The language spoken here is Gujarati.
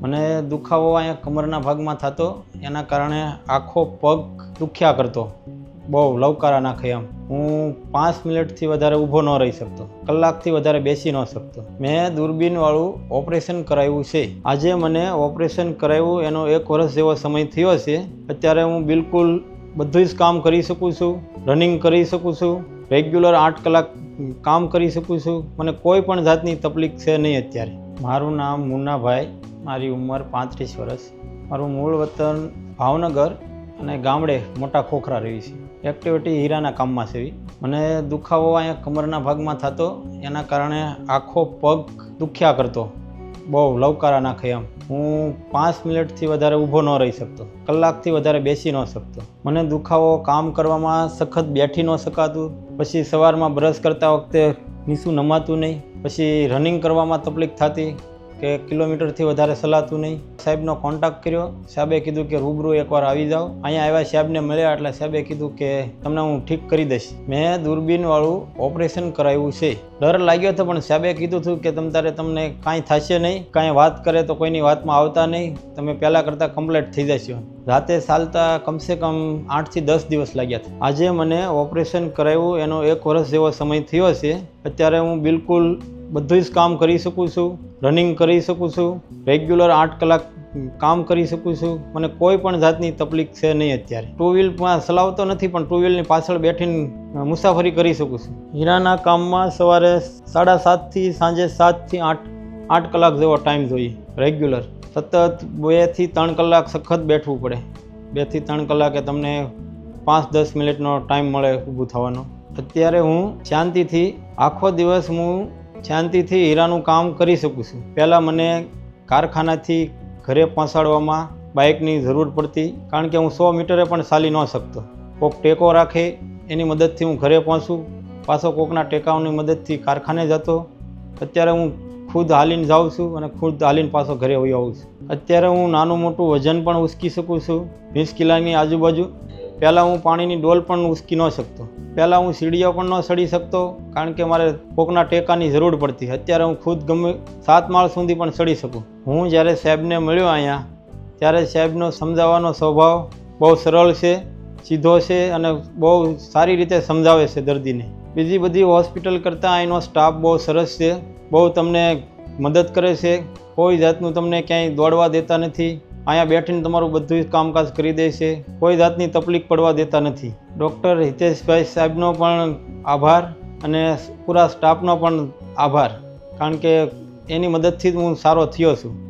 મને દુખાવો અહીંયા કમરના ભાગમાં થતો, એના કારણે આખો પગ દુખ્યા કરતો. બહુ લવકારા નાખે એમ. હું પાંચ મિનિટથી વધારે ઊભો ન રહી શકતો. કલાકથી વધારે બેસી ન શકતો. મેં દૂરબીનવાળું ઓપરેશન કરાવ્યું છે. આજે મને ઓપરેશન કરાવ્યું, એનો એક વર્ષ જેવો સમય થયો છે. અત્યારે હું બિલકુલ બધું જ કામ કરી શકું છું. રનિંગ કરી શકું છું. રેગ્યુલર આઠ કલાક કામ કરી શકું છું. મને કોઈ પણ જાતની તકલીફ છે નહીં અત્યારે. મારું નામ મુન્નાભાઈ. મારી ઉંમર પાંત્રીસ વર્ષ. મારું મૂળ વતન ભાવનગર અને ગામડે મોટા ખોખરા રહી છે. એક્ટિવિટી હીરાના કામમાં છે. મને દુખાવો અહીંયા કમરના ભાગમાં થતો, એના કારણે આખો પગ દુખ્યા કરતો. બહુ લવકારા નાખે એમ. હું પાંચ મિનિટથી વધારે ઊભો ન રહી શકતો. કલાકથી વધારે બેસી ન શકતો. મને દુખાવો કામ કરવામાં સખત બેઠી ન શકાતું. પછી સવારમાં બ્રશ કરતા વખતે નીસું નમાતું નહીં. પછી રનિંગ કરવામાં તકલીફ થતી. કે કિલોમીટરથી વધારે સલાતું નહીં. સાહેબનો કોન્ટેક્ટ કર્યો. સાહેબે કીધું કે રૂબરૂ એકવાર આવી જાઓ. અહીંયા આવ્યા સાહેબને મળ્યા એટલે સાહેબે કીધું કે તમને હું ઠીક કરી દઈશ. મેં દૂરબીનવાળું ઓપરેશન કરાવ્યું છે. ડર લાગ્યો હતો, પણ સાહેબે કીધું હતું કે તમ તારે તમને કાંઈ થશે નહીં. કાંઈ વાત કરે તો કોઈની વાતમાં આવતા નહીં. તમે પહેલાં કરતાં કમ્પ્લેટ થઈ જશો. રાતે ચાલતા કમસે કમ આઠથી દસ દિવસ લાગ્યા હતા. આજે મને ઓપરેશન કરાવ્યું. એનો એક વર્ષ જેવો સમય થયો છે. અત્યારે હું બિલકુલ બધું જ કામ કરી શકું છું રનિંગ કરી શકું છું રેગ્યુલર આઠ કલાક કામ કરી શકું છું. મને કોઈ પણ જાતની તકલીફ છે નહીં અત્યારે. ટુ વ્હીલમાં ચલાવતો નથી, પણ ટુ વ્હીલની પાછળ બેઠીને મુસાફરી કરી શકું છું. હીરાના કામમાં સવારે સાડા સાતથી સાંજે સાતથી આઠ આઠ કલાક જેવો ટાઈમ જોઈએ રેગ્યુલર સતત બેથી ત્રણ કલાક સખત બેઠવું પડે. બેથી ત્રણ કલાકે તમને પાંચ દસ મિનિટનો ટાઈમ મળે ઊભું થવાનો. અત્યારે હું શાંતિથી આખો દિવસ હું શાંતિથી હીરાનું કામ કરી શકું છું. પહેલાં મને કારખાનાથી ઘરે પહોંચાડવામાં બાઇકની જરૂર પડતી, કારણ કે હું સો મીટરે પણ ચાલી ન શકતો. કોક ટેકો રાખે, એની મદદથી હું ઘરે પહોંચું. પાછો કોકના ટેકાઓની મદદથી કારખાને જતો. અત્યારે હું ખુદ હાલીને જાઉં છું અને ખુદ હાલીને પાછો ઘરે વહી આવું છું. અત્યારે હું નાનું મોટું વજન પણ ઉચકી શકું છું. વીસ કિલાની આજુબાજુ પહેલાં હું પાણીની ડોલ પણ ઉસકી ન શકતો. પહેલાં હું સીડીઓ પણ ન ચડી શકતો, કારણ કે મારે કોકના ટેકાની જરૂર પડતી. અત્યારે હું ખુદ ગમે સાત માળ સુધી પણ ચડી શકું. હું જ્યારે સાહેબને મળ્યો અહીંયા, ત્યારે સાહેબનો સમજાવવાનો સ્વભાવ બહુ સરળ છે, સીધો છે અને બહુ સારી રીતે સમજાવે છે દર્દીને. બીજી બધી હોસ્પિટલ કરતાં અહીંનો સ્ટાફ બહુ સરસ છે, બહુ તમને મદદ કરે છે. કોઈ જાતનું તમને ક્યાંય દોડવા દેતા નથી. અહીંયા બેઠીને તમારું બધું કામકાજ કરી દે છે. કોઈ જાતની તકલીફ પડવા દેતા નથી. ડૉક્ટર હિતેશભાઈ સાહેબનો પણ આભાર અને પૂરા સ્ટાફનો પણ આભાર. કારણ કે એની મદદથી જ હું સારો થયો છું.